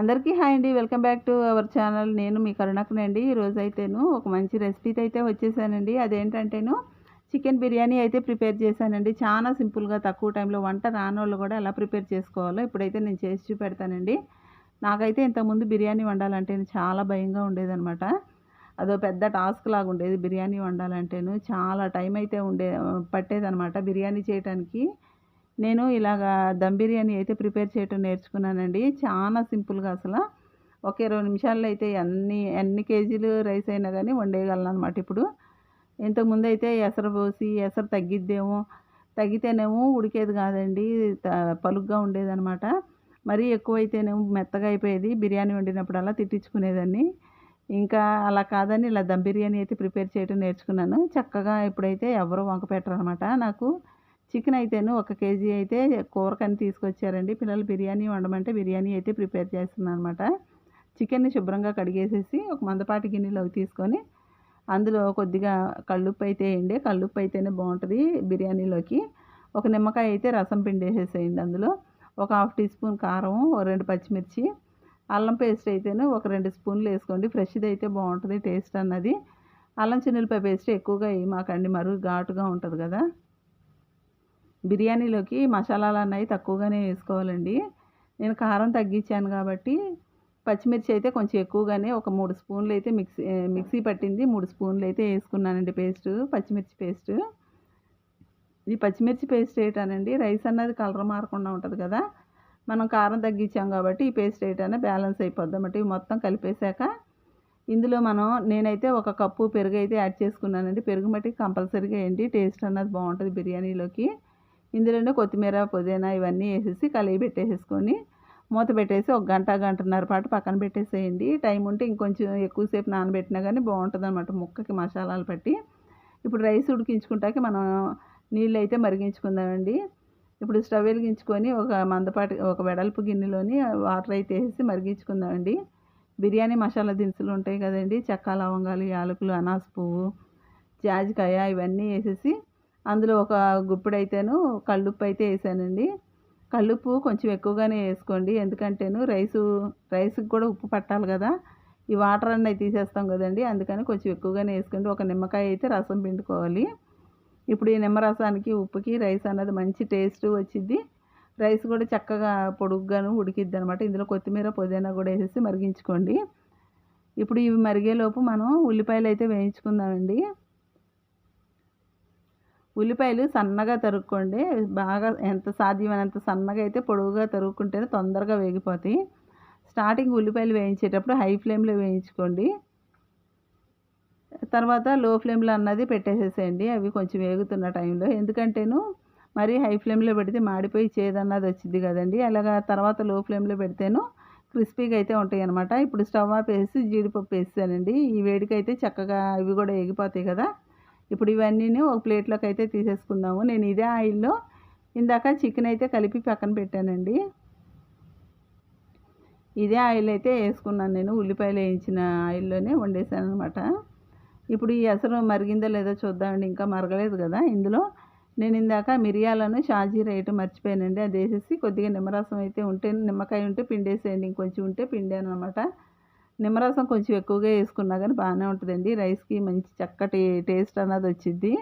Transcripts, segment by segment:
అందరికీ హాయ్ అండి. Welcome back to our channel. నేను మీ కరుణకునండి ఈరోజు అయితేను ఒక మంచి రెసిపీతో అయితే వచ్చేసానండి. అదేంటంటేను చికెన్ బిర్యానీ అయితే ప్రిపేర్ చేశానండి. చాలా సింపుల్గా తక్కువ టైంలో వంట రానోళ్ళు కూడా ఎలా ప్రిపేర్ చేసుకోవాలో ఇప్పుడైతే నేను చేసి చూపెడతానండి. నాకైతే ఇంతకుముందు బిర్యానీ వండాలంటే చాలా భయంగా ఉండేదనమాట అదో పెద్ద టాస్క్ లాగా ఉండేది బిర్యానీ వండాలంటేను. చాలా టైం అయితే ఉండే పట్టేదనమాట బిర్యానీ చేయడానికి నేను ఇలాగా దమ్ బిర్యానీ అయితే ప్రిపేర్ చేయటం నేర్చుకున్నానండి. చాలా సింపుల్గా అసలు. ఒక ఇరవై నిమిషాల్లో అయితే ఎన్ని ఎన్ని కేజీలు రైస్ అయినా కానీ వండేయగలను అనమాట ఇప్పుడు ఇంతకుముందు అయితే ఎసరు పోసి ఎసరు తగ్గిద్దేమో తగ్గితేనేమో ఉడికేది కాదండి. పలుగ్గా ఉండేదనమాట మరీ ఎక్కువైతేనేమో మెత్తగా అయిపోయేది. బిర్యానీ వండినప్పుడల్లా తిట్టించుకునేదాన్ని. ఇంకా అలా కాదని ఇలా దమ్ బిర్యానీ అయితే ప్రిపేర్ చేయడం నేర్చుకున్నాను. చక్కగా ఇప్పుడైతే ఎవరు వంక పెట్టరు అనమాట నాకు. చికెన్ అయితేను ఒక కేజీ అయితే కూరకని తీసుకొచ్చారండి. పిల్లలు బిర్యానీ వండమంటే బిర్యానీ అయితే ప్రిపేర్ చేస్తున్నాను అనమాట చికెన్ని శుభ్రంగా కడిగేసేసి ఒక మందపాటి గిన్నెలోకి తీసుకొని అందులో కొద్దిగా కళ్ళుప్పు అయితే వేయండి. కళ్ళుప్పు అయితేనే బాగుంటుంది బిర్యానీలోకి. ఒక నిమ్మకాయ అయితే రసం పిండి వేసేసేయండి అందులో. ఒక హాఫ్ టీ స్పూన్ కారం రెండు పచ్చిమిర్చి అల్లం పేస్ట్ అయితేనే ఒక రెండు స్పూన్లు వేసుకోండి. ఫ్రెష్ది అయితే బాగుంటుంది టేస్ట్ అన్నది. అల్లం చిన్నులపై పేస్ట్ ఎక్కువగా వేయమాకండి. మరుగు ఘాటుగా ఉంటుంది కదా. బిర్యానీలోకి మసాలాలు అన్నవి తక్కువగానే వేసుకోవాలండి. నేను కారం తగ్గించాను కాబట్టి పచ్చిమిర్చి అయితే కొంచెం ఎక్కువగానే ఒక మూడు స్పూన్లు అయితే మిక్సీ మిక్సీ పట్టింది. మూడు స్పూన్లు అయితే వేసుకున్నానండి పేస్ట్ పచ్చిమిర్చి పేస్ట్. ఈ పచ్చిమిర్చి పేస్ట్ వేయటానండి రైస్ అన్నది కలర్ మారకుండా ఉంటుంది కదా. మనం కారం తగ్గించాం కాబట్టి ఈ పేస్ట్ వేయటానే బ్యాలెన్స్ అయిపోద్ది అన్నమాట. ఇవి మొత్తం కలిపేశాక ఇందులో మనం నేనైతే ఒక కప్పు పెరుగు అయితే యాడ్ చేసుకున్నానండి. పెరుగు మట్టి కంపల్సరీగా వేయండి. టేస్ట్ అన్నది బాగుంటుంది బిర్యానీలోకి. ఇందులోనే కొత్తిమీర పుదీనా ఇవన్నీ వేసేసి కలిగి పెట్టేసేసుకొని మూత పెట్టేసి ఒక గంట గంటన్నర పాటు పక్కన పెట్టేసేయండి. టైం ఉంటే ఇంకొంచెం ఎక్కువసేపు నానబెట్టినా కానీ బాగుంటుంది అనమాట ముక్కకి మసాలాలు పట్టి. ఇప్పుడు రైస్ ఉడికించుకుంటాకి మనం నీళ్ళు అయితే మరిగించుకుందామండి. ఇప్పుడు స్టవ్ వెలిగించుకొని ఒక మందపాటి ఒక వెడల్పు గిన్నెలోని వాటర్ అయితే వేసి మరిగించుకుందామండి. బిర్యానీ మసాలా దినుసులు ఉంటాయి కదండి చెక్క లవంగాలు యాలకులు అనాస పువ్వు జాజికాయ ఇవన్నీ వేసేసి అందులో ఒక గుప్పుడైతేను కళ్ళుప్పు అయితే వేసానండి. కళ్ళుప్పు కొంచెం ఎక్కువగానే వేసుకోండి. ఎందుకంటేను రైసు రైస్కి కూడా ఉప్పు పట్టాలి కదా. ఈ వాటర్ అన్నవి తీసేస్తాం కదండి. అందుకని కొంచెం ఎక్కువగానే వేసుకోండి ఒక నిమ్మకాయ అయితే రసం పిండుకోవాలి. ఇప్పుడు ఈ నిమ్మరసానికి ఉప్పుకి రైస్ అన్నది మంచి టేస్ట్ వచ్చింది రైస్ కూడా చక్కగా పొడుగ్గాను ఉడికిద్ది అనమాట ఇందులో కొత్తిమీర పుదీనా కూడా వేసేసి మరిగించుకోండి. ఇప్పుడు ఇవి మరిగేలోపు మనం ఉల్లిపాయలు అయితే వేయించుకుందామండి. ఉల్లిపాయలు సన్నగా తరుక్కోండి. బాగా ఎంత సాధ్యమైనంత సన్నగా అయితే పొడవుగా తరుక్కుంటేనే తొందరగా వేగిపోతాయి. స్టార్టింగ్ ఉల్లిపాయలు వేయించేటప్పుడు హై ఫ్లేమ్లో వేయించుకోండి. తర్వాత లో ఫ్లేమ్లో అన్నది పెట్టేసేసేయండి. అవి కొంచెం వేగుతున్న టైంలో. ఎందుకంటేను మరీ హై ఫ్లేమ్లో పెడితే మాడిపోయి చేదన్నది వచ్చింది కదండి. అలాగా తర్వాత లో ఫ్లేమ్లో పెడితేను క్రిస్పీగా అయితే ఉంటాయి అనమాట ఇప్పుడు స్టవ్ ఆఫ్ వేసి జీడిపప్పు వేసానండి ఈ వేడికైతే చక్కగా ఇవి కూడా ఎగిపోతాయి కదా. ఇప్పుడు ఇవన్నీ ఒక ప్లేట్లోకి అయితే తీసేసుకుందాము. నేను ఇదే ఆయిల్లో ఇందాక చికెన్ అయితే కలిపి పక్కన పెట్టానండి. ఇదే ఆయిల్ అయితే వేసుకున్నాను నేను. ఉల్లిపాయలు వేయించిన ఆయిల్లోనే వండేసాను అనమాట ఇప్పుడు ఈ ఎసరు మరిగిందో లేదో చూద్దామండి. ఇంకా మరగలేదు కదా. ఇందులో నేను ఇందాక మిరియాలను షాజీర వేయటం మర్చిపోయానండి. అది వేసేసి కొద్దిగా నిమ్మరసం అయితే ఉంటే నిమ్మకాయ ఉంటే పిండేసేయండి. ఇంకొంచెం ఉంటే పిండాను అనమాట నిమ్మరసం కొంచెం ఎక్కువగా వేసుకున్నా కానీ బాగానే ఉంటుందండి. రైస్కి మంచి చక్కటి టేస్ట్ అన్నది వచ్చింది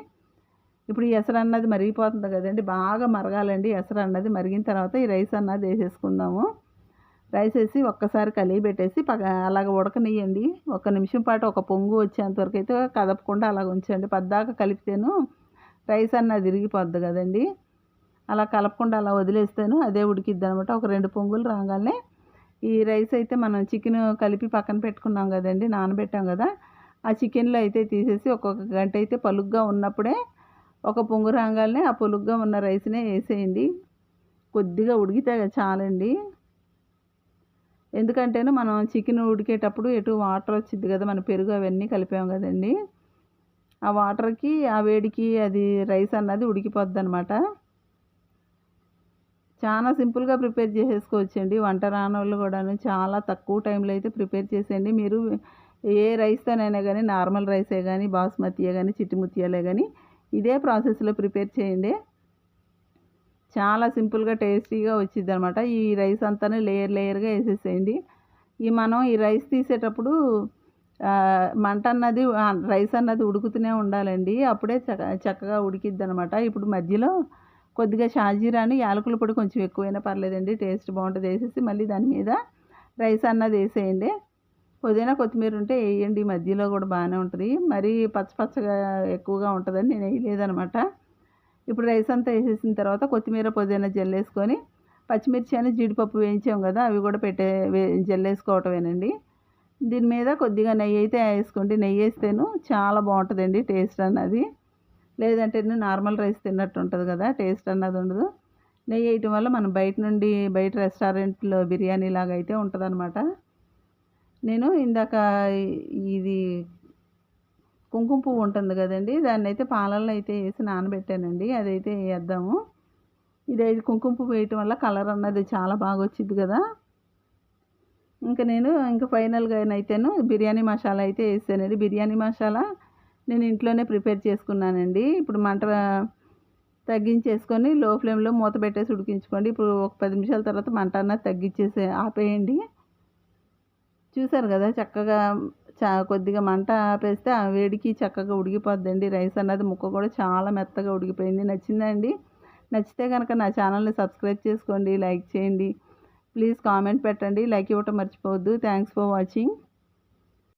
ఇప్పుడు ఈ ఎసరు అన్నది మరిగిపోతుంది కదండి. బాగా మరగాలండి. ఎసరు అన్నది మరిగిన తర్వాత ఈ రైస్ అన్నది వేసేసుకుందాము. రైస్ వేసి ఒక్కసారి కలిగి పెట్టేసి పగ అలాగ ఉడకనియండి ఒక నిమిషం పాటు ఒక పొంగు వచ్చేంతవరకు అయితే కదపకుండా అలాగ ఉంచండి. పద్దాక కలిపితేను రైస్ అన్నది విరిగిపోద్ది కదండి. అలా కలపకుండా అలా వదిలేస్తాను అదే ఉడికిద్ది అనమాట ఒక రెండు పొంగులు రాగానే ఈ రైస్ అయితే మనం చికెన్ కలిపి పక్కన పెట్టుకున్నాం కదండి నానబెట్టాం కదా. ఆ చికెన్లో అయితే తీసేసి ఒక్కొక్క గంట అయితే పలుగ్గా ఉన్నప్పుడే ఒక పొంగు రాగానే ఆ పొలుగ్గా ఉన్న రైస్నే వేసేయండి. కొద్దిగా ఉడికితే చాలండి. ఎందుకంటేనే మనం చికెన్ ఉడికేటప్పుడు ఎటు వాటర్ వచ్చింది కదా మన పెరుగు అవన్నీ కలిపాం కదండి. ఆ వాటర్కి ఆ వేడికి అది రైస్ అన్నది ఉడికిపోద్ది అనమాట చాలా సింపుల్గా ప్రిపేర్ చేసేసుకోవచ్చండి. వంట రానోళ్ళు కూడాను చాలా తక్కువ టైంలో అయితే ప్రిపేర్ చేసేయండి. మీరు ఏ రైస్తోనైనా కానీ నార్మల్ రైసే కానీ బాస్మతియే కానీ చిట్టిముత్యాలే కానీ ఇదే ప్రాసెస్లో ప్రిపేర్ చేయండి. చాలా సింపుల్గా టేస్టీగా వచ్చింది అనమాట ఈ రైస్ అంతా లేయర్ లేయర్గా వేసేసేయండి. ఈ మనం ఈ రైస్ తీసేటప్పుడు మంట అన్నది రైస్ అన్నది ఉడుకుతూనే ఉండాలండి. అప్పుడే చక్క చక్కగా ఉడికిద్ది అనమాట ఇప్పుడు మధ్యలో కొద్దిగా షాజీరాను యాలకుల పొడి కొంచెం ఎక్కువైనా పర్లేదండి టేస్ట్ బాగుంటుంది. వేసేసి మళ్ళీ దాని మీద రైస్ అన్నది వేసేయండి. పుదీనా కొత్తిమీర ఉంటే వేయండి. మధ్యలో కూడా బాగానే ఉంటుంది. మరీ పచ్చ పచ్చగా ఎక్కువగా ఉంటుందని నేను వేయలేదనమాట. ఇప్పుడు రైస్ అంతా వేసేసిన తర్వాత కొత్తిమీర పుదీనా జల్లేసుకొని పచ్చిమిర్చి అని జీడిపప్పు వేయించాం కదా అవి కూడా పెట్టే వే జల్లేసుకోవటమేనండి దీని మీద కొద్దిగా నెయ్యి అయితే వేసుకోండి. నెయ్యి వేస్తేను చాలా బాగుంటుందండి టేస్ట్ అన్నది. లేదంటే నార్మల్ రైస్ తిన్నట్టు ఉంటుంది కదా టేస్ట్ అన్నది ఉండదు. నెయ్యి వేయటం వల్ల మనం బయట నుండి బయట రెస్టారెంట్లో బిర్యానీ లాగా అయితే ఉంటుందన్నమాట. నేను ఇందాక ఇది కుంకుమ పువ్వు ఉంటుంది కదండి దాన్ని అయితే పాలల్లో అయితే వేసి నానబెట్టానండి అదైతే వేద్దాము. ఇది కుంకుమ పువ్వు వేయటం వల్ల కలర్ అన్నది చాలా బాగా వచ్చింది కదా. ఇంకా నేను ఇంకా ఫైనల్గా అయితేను బిర్యానీ మసాలా అయితే వేసానండి బిర్యానీ మసాలా నేను ఇంట్లోనే ప్రిపేర్ చేసుకున్నానండి. ఇప్పుడు మంట తగ్గించేసుకొని లో ఫ్లేమ్లో మూత పెట్టేసి ఉడికించుకోండి. ఇప్పుడు ఒక పది నిమిషాల తర్వాత మంట అన్నది తగ్గించేసి ఆపేయండి. చూసారు కదా చక్కగా చా కొద్దిగా మంట ఆపేస్తే ఆ వేడికి చక్కగా ఉడికిపోద్దండి. రైస్ అన్నది ముక్క కూడా చాలా మెత్తగా ఉడికిపోయింది. నచ్చిందండి? నచ్చితే కనుక నా ఛానల్ని సబ్స్క్రైబ్ చేసుకోండి లైక్ చేయండి. ప్లీజ్ కామెంట్ పెట్టండి. లైక్ ఇవ్వటం మర్చిపోవద్దు. Thanks for watching.